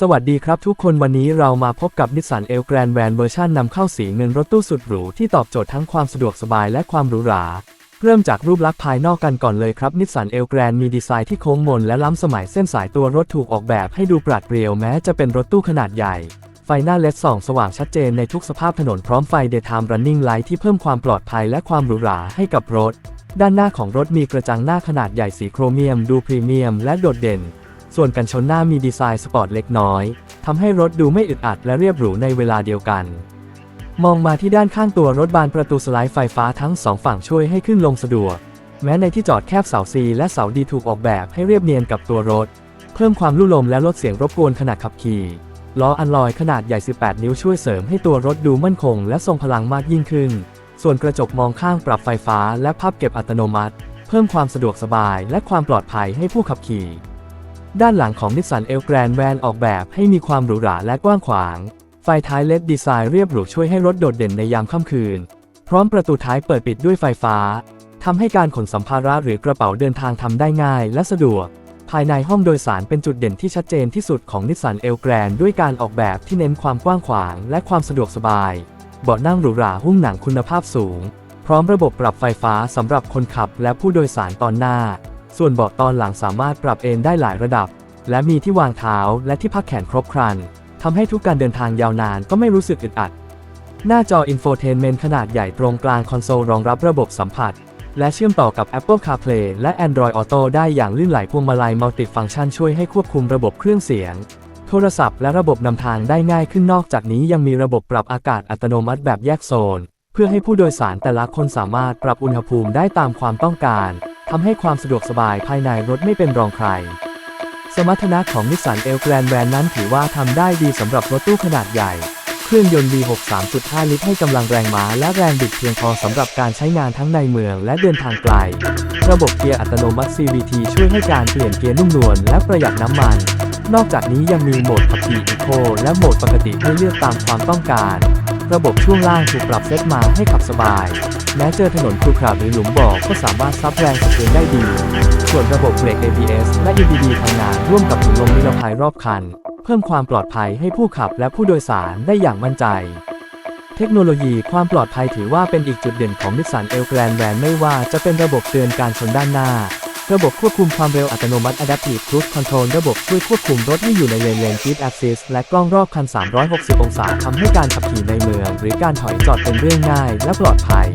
สวัสดีครับทุกคนวันนี้เรามาพบกับนิสสันเอลแกรนแวนเวอร์ชันนำเข้าสีเงินรถตู้สุดหรูที่ตอบโจทย์ทั้งความสะดวกสบายและความหรูหรา เริ่มจากรูปลักษณ์ภายนอกกันก่อนเลยครับนิสสันเอลแกรนมีดีไซน์ที่โค้งมนและล้ำสมัยเส้นสายตัวรถถูกออกแบบให้ดูปราดเปรียวแม้จะเป็นรถตู้ขนาดใหญ่ ไฟหน้าเลดส่องสว่างชัดเจนในทุกสภาพถนนพร้อมไฟ Daytime Running Light ที่เพิ่มความปลอดภัยและความหรูหราให้กับรถ ด้านหน้าของรถมีกระจังหน้าขนาดใหญ่สีโครเมียม ดูพรีเมียมและโดดเด่น ส่วนกันชนหน้ามีดีไซน์สปอร์ตเล็กน้อยทำให้รถดูไม่อึดอัดและเรียบหรูในเวลาเดียวกัน มองมาที่ด้านข้างตัวรถบานประตูสไลด์ไฟฟ้าทั้งสองฝั่งช่วยให้ขึ้นลงสะดวก แม้ในที่จอดแคบเสา C และเสา D ถูกออกแบบให้เรียบเนียนกับตัวรถ เพิ่มความลุ่ลมและลดเสียงรบกวนขณะขับขี่ล้ออันลอยขนาดใหญ่ 18 นิ้วช่วยเสริมให้ตัวรถดูมั่นคงและทรงพลังมากยิ่งขึ้น ส่วนกระจกมองข้างปรับไฟฟ้าและพับเก็บอัตโนมัติ เพิ่มความสะดวกสบายและความปลอดภัยให้ผู้ขับขี่ ด้านหลังของนิสสันเอลแกรนแวนออกแบบให้มีความหรูหราและกว้างขวาง ไฟท้ายเลดดีไซน์เรียบหรูช่วยให้รถโดดเด่นในยามค่ำคืน พร้อมประตูท้ายเปิดปิดด้วยไฟฟ้าทำให้การขนสัมภาระหรือกระเป๋าเดินทางทำได้ง่ายและสะดวก ภายในห้องโดยสารเป็นจุดเด่นที่ชัดเจนที่สุดของนิสสันเอลแกรนด้วยการออกแบบที่เน้นความกว้างขวางและความสะดวกสบาย เบาะนั่งหรูหราหุ้มหนังคุณภาพสูง พร้อมระบบปรับไฟฟ้าสำหรับคนขับและผู้โดยสารตอนหน้า ส่วนเบาะตอนหลังสามารถปรับเอนได้หลายระดับ และมีที่วางเท้าและที่พักแขนครบครันทำให้ทุกการเดินทางยาวนานก็ไม่รู้สึกอึดอัด หน้าจออินโฟเทนเมนต์ขนาดใหญ่ตรงกลางคอนโซลรองรับระบบสัมผัส และเชื่อมต่อกับ Apple CarPlay และ Android Auto ได้อย่างลื่นไหลพวงมาลัยมัลติฟังก์ชันช่วยให้ควบคุมระบบเครื่องเสียง โทรศัพท์และระบบนำทางได้ง่ายขึ้นนอกจากนี้ยังมีระบบปรับอากาศอัตโนมัติแบบแยกโซน เพื่อให้ผู้โดยสารแต่ละคนสามารถปรับอุณหภูมิได้ตามความต้องการทำให้ความสะดวกสบายภายในรถไม่เป็นรองใคร สมรรถนะของนิสสันเอลแกรนแวนนั้นถือว่าทำได้ดีสำหรับรถตู้ขนาดใหญ่ เครื่องยนต์ V6 3.5 ลิตรให้กำลังแรงม้าและแรงบิดเพียงพอสำหรับการใช้งานทั้งในเมืองและเดินทางไกล ระบบเกียร์อัตโนมัติ CVT ช่วยให้การเปลี่ยนเกียร์นุ่มนวลและประหยัดน้ำมัน นอกจากนี้ยังมีโหมดขับขี่อีโคและโหมดปกติให้เลือกตามความต้องการ ระบบช่วงล่างถูกปรับเซตมาให้ขับสบาย แม้เจอถนนครุขระหรือหลุมบ่อก็สามารถซับแรงสะเทือนได้ดี ส่วนระบบเบรก ABS และ EBD ทำงานร่วมกับถุงลมนิรภัยรอบคัน เพิ่มความปลอดภัยให้ผู้ขับและผู้โดยสารได้อย่างมั่นใจเทคโนโลยีความปลอดภัยถือว่าเป็นอีกจุดเด่นของนิสสันเอลแกรนแวนไม่ว่าจะเป็นระบบเตือนการชนด้านหน้า ระบบควบคุมความเร็วอัตโนมัติ Adaptive Cruise Control ระบบช่วยควบคุมรถให้อยู่ในเลนเลน Keep Assist และกล้องรอบคัน 360 องศาทำให้การขับขี่ในเมือง หรือการถอยจอดเป็นเรื่องง่ายและปลอดภัย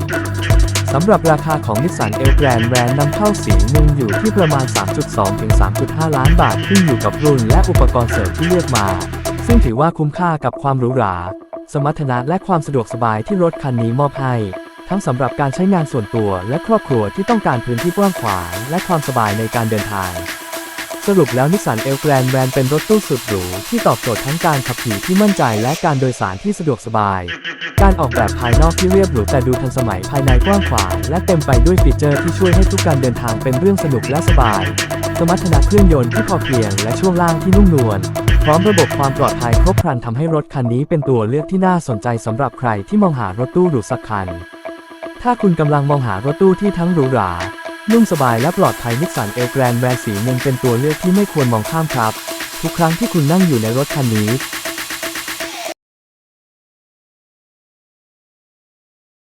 สำหรับราคาของนิสสันเอลแกรนแวนนำเข้าสีหนึ่งอยู่ที่ประมาณ 3.2 ถึง 3.5 ล้านบาทขึ้นอยู่กับรุ่นและอุปกรณ์เสริมที่เลือกมา ซึ่งถือว่าคุ้มค่ากับความหรูหรา สมรรถนะและความสะดวกสบายที่รถคันนี้มอบให้ ทั้งสำหรับการใช้งานส่วนตัวและครอบครัวที่ต้องการพื้นที่กว้างขวางและความสบายในการเดินทางสรุปแล้วนิสสันเอลแกรนแวนเป็นรถตู้สุดหรูที่ตอบโจทย์ทั้งการขับขี่ที่มั่นใจและการโดยสารที่สะดวกสบาย การออกแบบภายนอกที่เรียบหรูแต่ดูทันสมัยภายในกว้างขวางและเต็มไปด้วยฟีเจอร์ที่ช่วยให้ทุกการเดินทางเป็นเรื่องสนุกและสบาย สมรรถนะเครื่องยนต์ที่พอเพียงและช่วงล่างที่นุ่มนวล พร้อมระบบความปลอดภัยครบครันทำให้รถคันนี้เป็นตัวเลือกที่น่าสนใจสำหรับใครที่มองหารถตู้หรูสักคัน ถ้าคุณกำลังมองหารถตู้ที่ทั้งหรูหรา นุ่มสบายและปลอดภัยนิสสันเอลแกรนแวนสีเงินเป็นตัวเลือกที่ไม่ควรมองข้ามครับ ทุกครั้งที่คุณนั่งอยู่ในรถคันนี้